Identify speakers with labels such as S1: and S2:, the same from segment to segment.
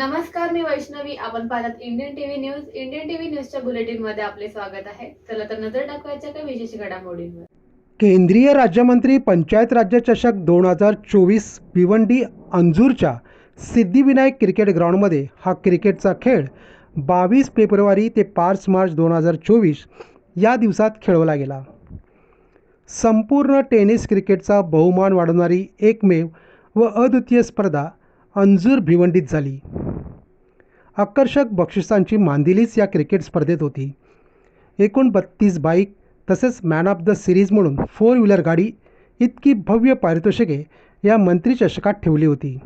S1: नमस्कार मी वैष्णवी. आपण पाहतात Indian TV news Indian TV न्यूजच्या बुलेटिनमध्ये आपले स्वागत आहे. चला तर नजर टाकवायच्या काही विशेष घडामोडींवर.
S2: केंद्रीय राज्यमंत्री पंचायत राज्य चषक दोन हजार चोवीस भिवंडी अंजूरच्या सिद्धिविनायक क्रिकेट ग्राउंडमध्ये हा क्रिकेटचा खेळ बावीस फेब्रुवारी ते पाच मार्च दोन हजार चोवीस या दिवसात खेळवला गेला. संपूर्ण टेनिस क्रिकेटचा बहुमान वाढवणारी एकमेव व अद्वितीय स्पर्धा अंजूर भिवंडीत झाली. आकर्षक बक्षिसांची मांदिलीच या क्रिकेट स्पर्धेत होती. एकूण बत्तीस बाईक तसेच मॅन ऑफ द सिरीज म्हणून फोर व्हीलर गाडी इतकी भव्य पारितोषिके या मंत्रीचषकात ठेवली होती.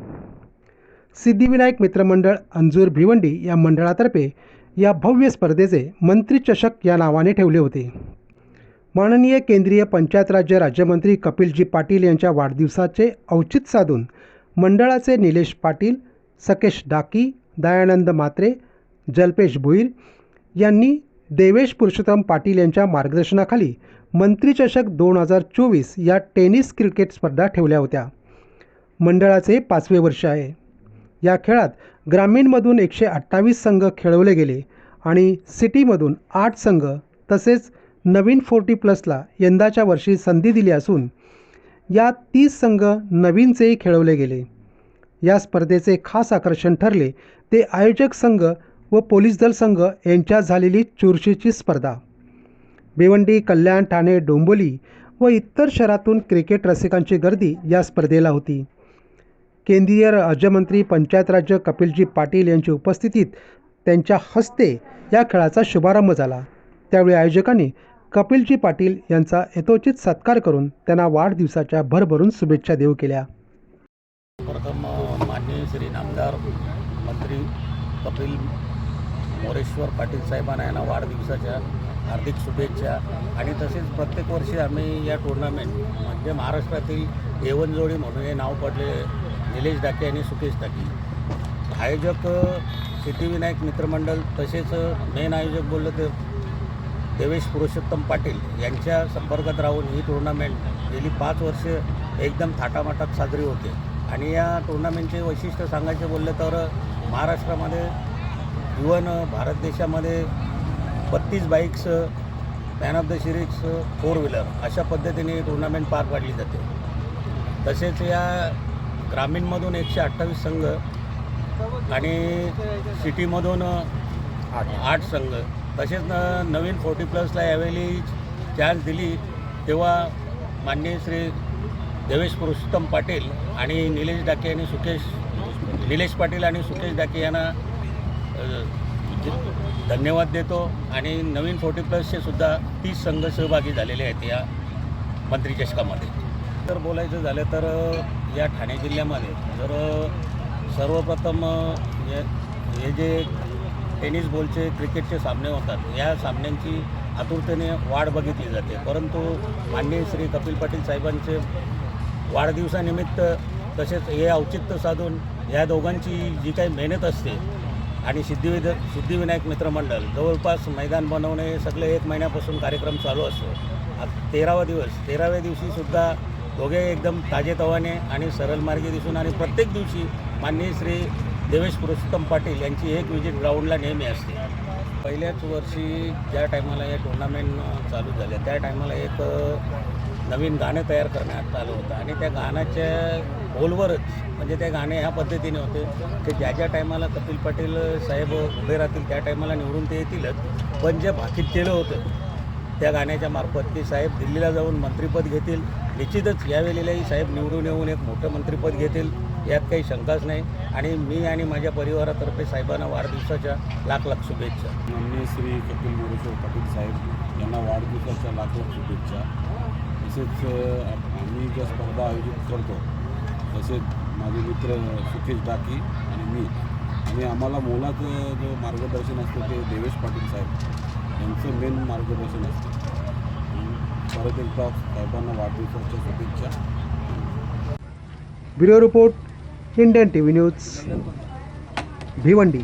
S2: सिद्धिविनायक मित्रमंडळ अंजूर भिवंडी या मंडळातर्फे या भव्य स्पर्धेचे मंत्रीचषक या नावाने ठेवले होते. माननीय केंद्रीय पंचायत राज्य राज्यमंत्री कपिलजी पाटील यांच्या वाढदिवसाचे औचित्य साधून मंडळाचे निलेश पाटील सकेश डाकी दयानंद मात्रे जल्पेश भुईर यांनी देवेश पुरुषोत्तम पाटील यांच्या मार्गदर्शनाखाली मंत्रीचषक दोन हजार चोवीस या टेनिस क्रिकेट स्पर्धा ठेवल्या होत्या. मंडळाचे पाचवे वर्ष आहे. या खेळात ग्रामीणमधून एकशे अठ्ठावीस संघ खेळवले गेले आणि सिटीमधून आठ संघ तसेच नवीन फोर्टी प्लसला यंदाच्या वर्षी संधी दिली असून या तीस संघ नवीनचेही खेळवले गेले. या स्पर्धेचे खास आकर्षण ठरले ते आयोजक संघ व पोलीस दल संघ यांच्यात झालेली चुरशीची स्पर्धा. भिवंडी कल्याण ठाणे डोंबोली व इतर शहरातून क्रिकेट रसिकांची गर्दी या स्पर्धेला होती. केंद्रीय राज्यमंत्री पंचायत राज्य कपिलजी पाटील यांच्या उपस्थितीत त्यांच्या हस्ते या खेळाचा शुभारंभ झाला. त्यावेळी आयोजकांनी कपिलजी पाटील यांचा यथोचित सत्कार करून त्यांना वाढदिवसाच्या भरभरून शुभेच्छा देऊ केल्या
S3: प्रथम माननीय श्री नामदार मंत्री कपिल मोरेश्वर पाटील साहेबांना यांना वाढदिवसाच्या हार्दिक शुभेच्छा. आणि तसेच प्रत्येक वर्षी आम्ही या टुर्नामेंट म्हणजे महाराष्ट्रातील एवन म्हणून हे नाव पडले निलेश डाके आणि सुकेश डाके. आयोजक सिद्धिविनायक मित्रमंडळ तसेच मेन आयोजक बोललं तर देवेश पुरुषोत्तम पाटील यांच्या संपर्कात राहून ही टुर्नामेंट गेली पाच वर्ष एकदम थाटामाटात साजरी होते. आणि या टुर्नामेंटचे वैशिष्ट्य सांगायचे बोललं तर महाराष्ट्रामध्ये इवन भारत देशामध्ये बत्तीस bikes man of the series four wheeler अशा पद्धतीने टुर्नामेंट पार पाडली जाते. तसेच या ग्रामीणमधून एकशे अठ्ठावीस संघ आणि सिटीमधून आठ संघ तसेच न नवीन फोर्टी प्लसला यावेळी चान्स दिली तेव्हा माननीय श्री देवेश पुरुषोत्तम पाटील आणि निलेश डाके आणि सुकेश निलेश पाटील आणि सुकेश डाके यांना धन्यवाद देतो आणि नवीन फोर्टी प्लसचे सुद्धा तीस संघ सहभागी झालेले आहेत या मंत्री चषकामध्ये. तर बोलायचं झालं तर या ठाणे जिल्ह्यामध्ये जर सर्वप्रथम हे हे जे टेनिस बॉलचे क्रिकेटचे सामने होतात या सामन्यांची आतुरतेने वाढ बघितली जाते. परंतु माननीय श्री कपिल पाटील साहेबांचे वाढदिवसानिमित्त तसेच हे औचित्य साधून या दोघांची जी काही मेहनत असते आणि सिद्धिविद सिद्धिविनायक मित्रमंडळ जवळपास मैदान बनवणे हे सगळे एक महिन्यापासून कार्यक्रम चालू असतो. तेरावा दिवस तेराव्या दिवशीसुद्धा दोघे एकदम ताजेतवाने आणि सरळ मार्गी दिसून आणि प्रत्येक दिवशी माननीय श्री देवेश पुरुषोत्तम पाटील यांची एक विजिट ग्राउंडला नेहमी असते. पहिल्याच वर्षी ज्या टायमाला या टुर्नामेंट चालू झाल्या त्या टायमाला एक नवीन गाणं तयार करण्यात आलं होतं. आणि त्या गाण्याच्या खोलवरच म्हणजे ते गाणे ह्या पद्धतीने होते की ज्या ज्या टायमाला कपिल पाटील साहेब उभे राहतील त्या टायमाला निवडून ते येतीलच. पण जे भाकीत केलं होतं त्या गाण्याच्या मार्फत की साहेब दिल्लीला जाऊन मंत्रिपद घेतील. निश्चितच यावेळेलाही साहेब निवडून येऊन एक मोठं मंत्रिपद घेतील यात काही शंकाच नाही. आणि मी आणि माझ्या परिवारातर्फे साहेबांना वाढदिवसाच्या लाख लाख शुभेच्छा.
S4: माननीय श्री कपिल मोरेश्वर पाटील साहेब यांना वाढदिवसाच्या लाख लाख शुभेच्छा. तसेच आम्ही ज्या स्पर्धा आयोजित करतो तसेच माझे मित्र सुकेश डाकी आणि मी आणि आम्हाला मोलाचं जो मार्गदर्शन असतं ते देवेश पाटील साहेब. यांचं मेन मार्गदर्शन असतं. परत एकदा साहेबांना वाढदिवसाच्या शुभेच्छा.
S2: Bureau report Indian T V news. Bhiwandi.